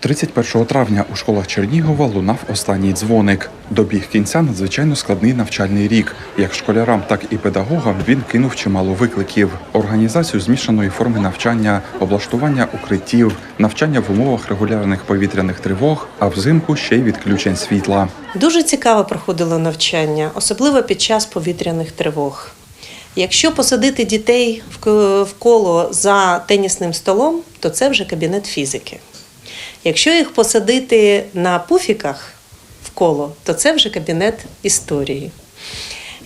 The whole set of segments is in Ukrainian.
31 травня у школах Чернігова лунав останній дзвоник. Добіг кінця надзвичайно складний навчальний рік. Як школярам, так і педагогам він кинув чимало викликів: організацію змішаної форми навчання, облаштування укриттів, навчання в умовах регулярних повітряних тривог, а взимку ще й відключень світла. Дуже цікаво проходило навчання, особливо під час повітряних тривог. Якщо посадити дітей в коло за тенісним столом, то це вже кабінет фізики. Якщо їх посадити на пуфіках в коло, то це вже кабінет історії.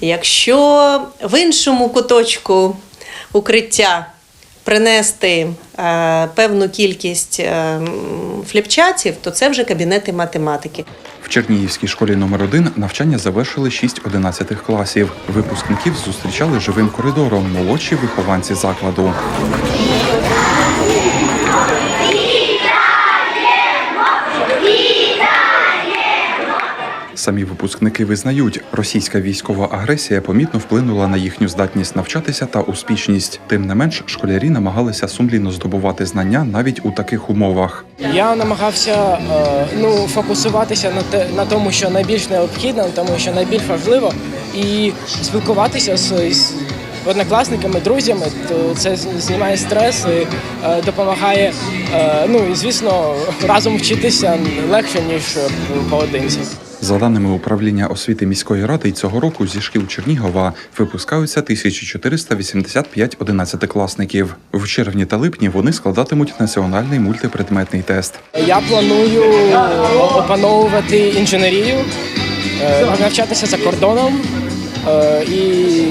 Якщо в іншому куточку укриття принести е, певну кількість е, фліпчатів, то це вже кабінети математики. В Чернігівській школі номер 1 навчання завершили 6 11 класів. Випускників зустрічали живим коридором молодші вихованці закладу. Самі випускники визнають, російська військова агресія помітно вплинула на їхню здатність навчатися та успішність. Тим не менш, школярі намагалися сумлінно здобувати знання навіть у таких умовах. Я намагався е, ну, фокусуватися на, те, на тому, що найбільш необхідно, тому, що найбільш важливо, і спілкуватися з, з однокласниками, друзями. То це знімає стрес і е, допомагає. Е, ну і звісно, разом вчитися легше ніж е, поодинці. За даними управління освіти міської ради, цього року зі шкіл Чернігова випускаються 1485 одинадцятикласників. В червні та липні вони складатимуть національний мультипредметний тест. Я планую опановувати інженерію, навчатися за кордоном і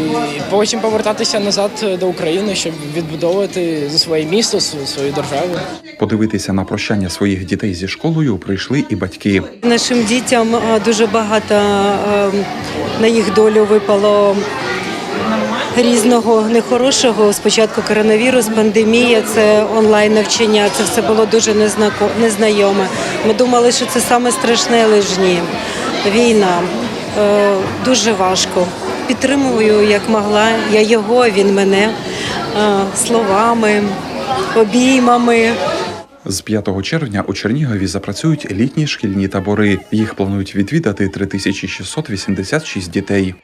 потім повертатися назад до України, щоб відбудовувати своє місто, свою державу. Подивитися на прощання своїх дітей зі школою прийшли і батьки. Нашим дітям е, дуже багато е, на їх долю випало різного нехорошого. Спочатку коронавірус, пандемія, це онлайн навчання. Це все було дуже незнайоме. Ми думали, що це саме страшне, але ж ні. Війна Е, дуже важко. Підтримую як могла. Я його, він мене е, словами, обіймами. З 5 червня у Чернігові запрацюють літні шкільні табори. Їх планують відвідати 3686 дітей.